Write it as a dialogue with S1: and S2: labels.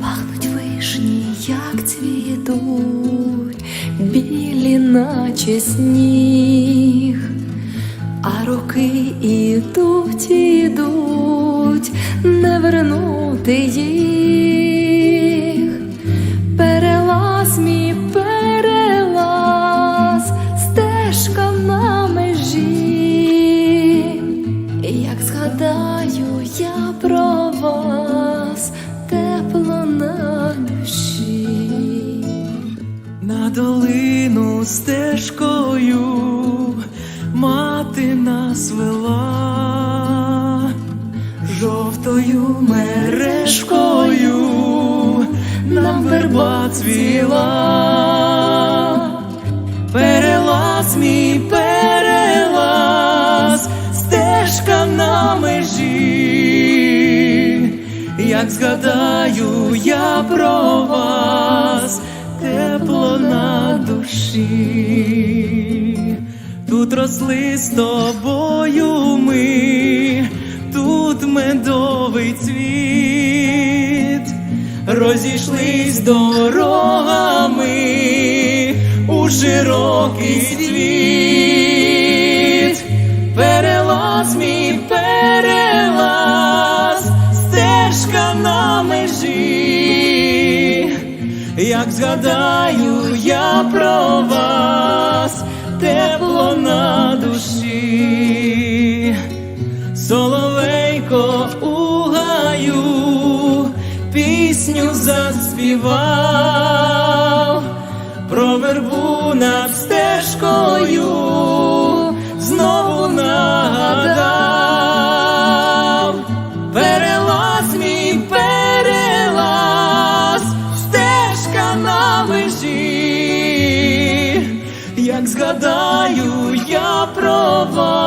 S1: Пахнуть вишні, як цвітуть, білі, наче сніг, а роки ідуть, ідуть, Вернути їх. Перелаз мій перелаз, стежка на межі. Як згадаю я про вас, тепло на душі.
S2: На долину стежкою нам верба цвіла, перелаз мій перелаз, стежка на межі, як згадаю я про вас, тепло на душі, тут росли з тобою ми, тут медовий цвіт, розійшлись дорогами у широкий світ, перелаз мій перелаз, стежка на межі, як згадаю я про вас, тепло на душі, соловейко пісню заспівав, про вербу над стежкою знову нагадав, перелаз мій перелаз, стежка на межі, як згадаю я про вас.